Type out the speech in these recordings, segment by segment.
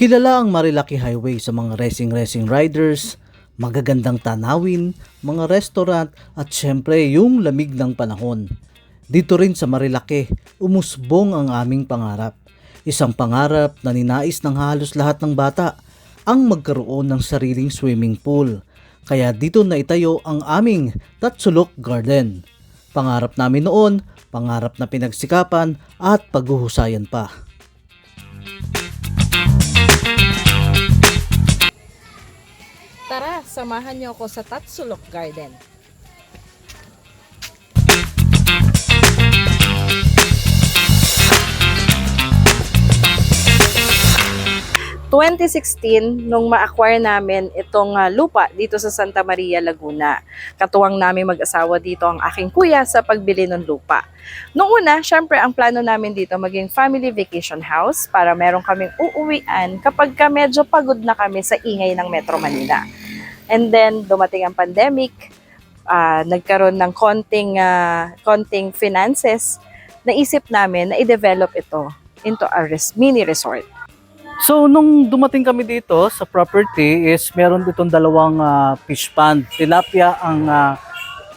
Kilala ang Marilaki Highway sa mga racing-racing riders, magagandang tanawin, mga restaurant at syempre yung lamig ng panahon. Dito rin sa Marilaki, umusbong ang aming pangarap. Isang pangarap na ninais ng halos lahat ng bata ang magkaroon ng sariling swimming pool. Kaya dito na itayo ang aming Tatsulok Garden. Pangarap namin noon, pangarap na pinagsikapan at paghuhusayan pa. Tara, samahan niyo ako sa Tatsulok Garden. ...2016, nung ma-acquire namin itong ah, lupa dito sa Santa Maria, Laguna. Katuwang namin mag-asawa dito ang aking kuya sa pagbili ng lupa. Noong una, syempre ang plano namin dito maging family vacation house para meron kaming uuwian kapag ka medyo pagod na kami sa ingay ng Metro Manila. And then dumating ang pandemic, ah, nagkaroon ng konting ah, konting finances. Naisip namin na i-develop ito into a res- mini resort. So, nung dumating kami dito sa property is meron ditong dalawang ah, fish pond. Tilapia ang ah,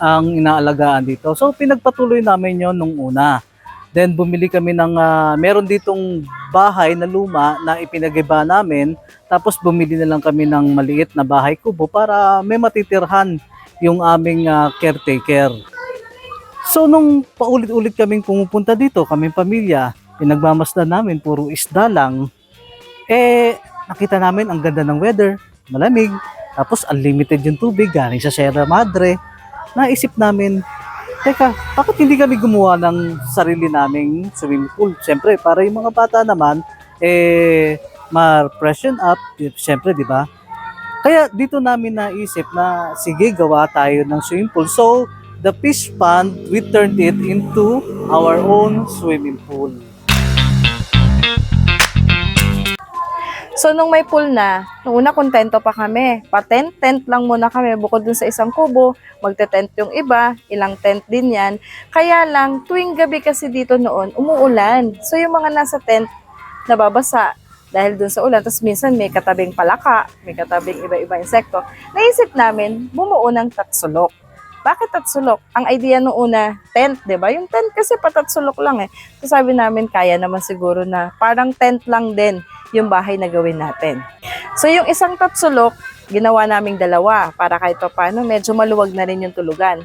ang inaalagaan dito. So, pinagpatuloy namin yon nung una. Then, bumili kami ng, ah, meron ditong bahay na luma na ipinagiba namin. Tapos, bumili na lang kami ng maliit na bahay kubo para may matitirhan yung aming ah, caretaker. So, nung paulit-ulit kaming pumupunta dito, kaming pamilya, pinagmamasdan namin, puro isda lang, eh, nakita namin ang ganda ng weather, malamig, tapos unlimited yung tubig galing sa Sierra Madre. Naisip namin, teka, bakit hindi kami gumawa ng sarili naming swimming pool? Siyempre, para yung mga bata naman, eh, ma-freshen up, siyempre, di ba? Kaya dito namin naisip na, sige, gawa tayo ng swimming pool. So, the fish pond, we turned it into our own swimming pool. So, nung may pool na, nung una kontento pa kami. Pa-tent-tent lang muna kami bukod dun sa isang kubo. Magte-tent yung iba, ilang tent din yan. Kaya lang, tuwing gabi kasi dito noon, umuulan. So, yung mga nasa tent, nababasa dahil dun sa ulan. Tapos minsan may katabing palaka, may katabing iba-iba insekto. Naisip namin, bumuo ng tatsulok. Bakit tatsulok? Ang idea nung una, tent, di ba? Yung tent kasi patatsulok lang eh. So sabi namin, kaya naman siguro na parang tent lang din yung bahay na gawin natin. So yung isang tatsulok, ginawa naming dalawa para kahit pa paano medyo maluwag na rin yung tulugan.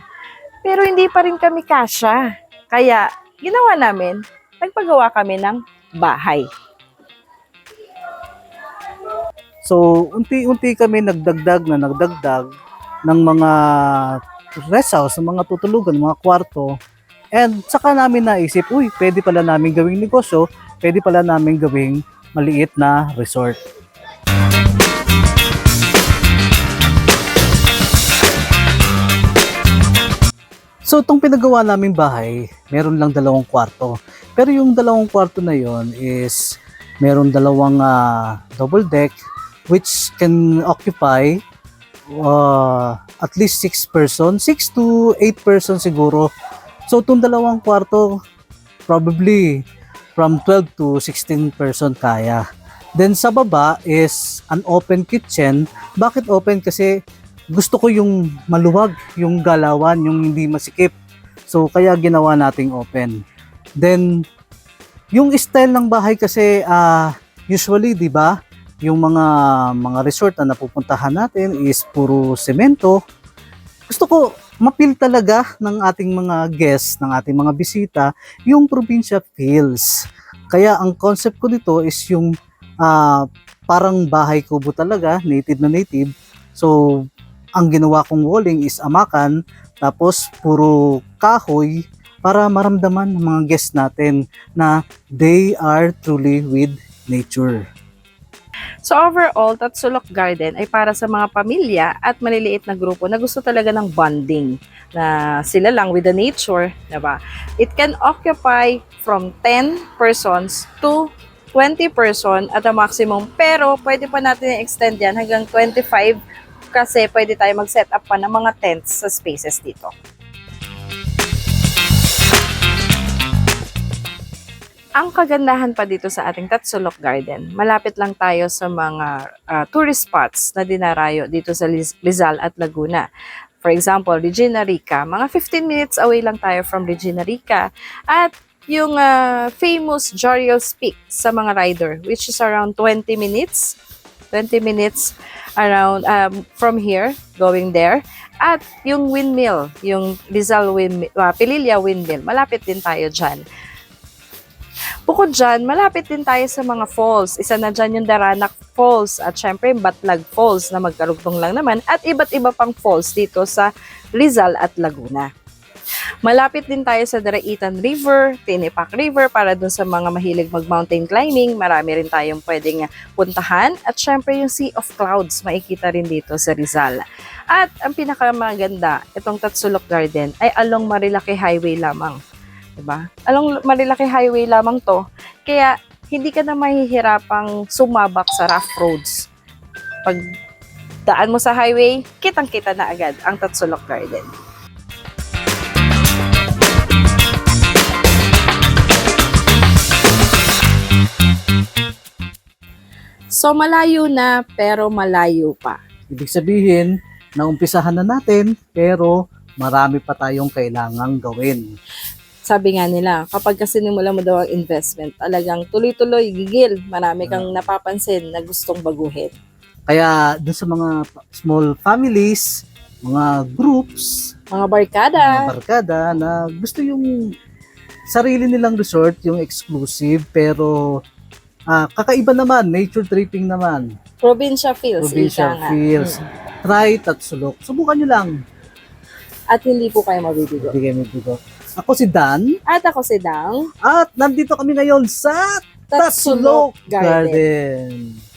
Pero hindi pa rin kami kasya. Kaya ginawa namin, nagpagawa kami ng bahay. So, unti-unti kami nagdagdag na nagdagdag ng mga rest house, ng mga tutulugan, mga kwarto. And saka namin naisip, uy, pwede pala namin gawing negosyo, pwede pala namin gawing maliit na resort. So, itong pinagawa naming bahay, meron lang dalawang kwarto. Pero yung dalawang kwarto na yon is meron dalawang ah, double deck which can occupy uh, at least 6 person, 6 to 8 person siguro. So, itong dalawang kwarto, probably from 12 to 16 person kaya. Then sa baba is an open kitchen. Bakit open? Kasi gusto ko yung maluwag, yung galawan, yung hindi masikip. So kaya ginawa nating open. Then yung style ng bahay kasi ah, usually 'di ba, yung mga mga resort na napupuntahan natin is puro semento. Gusto ko mapil talaga ng ating mga guests, ng ating mga bisita, yung probinsya feels. Kaya ang concept ko dito is yung ah, parang bahay kubo talaga, native na native. So, ang ginawa kong walling is amakan, tapos puro kahoy para maramdaman ng mga guests natin na they are truly with nature. So overall, Tatsulok Garden ay para sa mga pamilya at maliliit na grupo na gusto talaga ng bonding na sila lang with the nature, 'di ba? It can occupy from 10 persons to 20 person at a maximum. Pero pwede pa natin i-extend yan hanggang 25 kasi pwede tayo mag-set up pa ng mga tents sa spaces dito. Ang kagandahan pa dito sa ating Tatsulok Garden, malapit lang tayo sa mga ah, tourist spots na dinarayo dito sa Liz- Rizal at Laguna. For example, Regina Rica, mga 15 minutes away lang tayo from Regina Rica. At yung ah, famous Joriel's Peak sa mga rider, which is around 20 minutes. 20 minutes around um, from here, going there. At yung windmill, yung Rizal windmill, uh, Pililla windmill, malapit din tayo dyan. Bukod dyan, malapit din tayo sa mga falls. Isa na dyan yung Daranak Falls at syempre Batlag Falls na magkarugtong lang naman at iba't iba pang falls dito sa Rizal at Laguna. Malapit din tayo sa Daraitan River, Tinipak River para dun sa mga mahilig mag-mountain climbing. Marami rin tayong pwedeng puntahan. At syempre yung Sea of Clouds, makikita rin dito sa Rizal. At ang pinakamaganda, itong Tatsulok Garden ay along Marilaki Highway lamang. 'Di ba? Along Marilaki Highway lamang to. Kaya hindi ka na mahihirapang sumabak sa rough roads. Pag daan mo sa highway, kitang-kita na agad ang Tatsulok Garden. So malayo na pero malayo pa. Ibig sabihin, naumpisahan na natin, pero marami pa tayong kailangang gawin. Sabi nga nila, kapag kasi sinimula mo daw ang investment, talagang tuloy-tuloy, gigil. Marami kang napapansin na gustong baguhin. Kaya dun sa mga small families, mga groups, Mga barkada, mga barkada na gusto yung sarili nilang resort, yung exclusive, pero ah, kakaiba naman, nature tripping naman, probinsya feels, nga. feels. Mm. Try Tatsulok. Subukan nyo lang. At hindi po kayo mabibigo. Hindi kayo mabigo. Ako si Dan, At ako si Dang, at nandito kami ngayon sa Tatsulok Tatsulok Garden. Garden.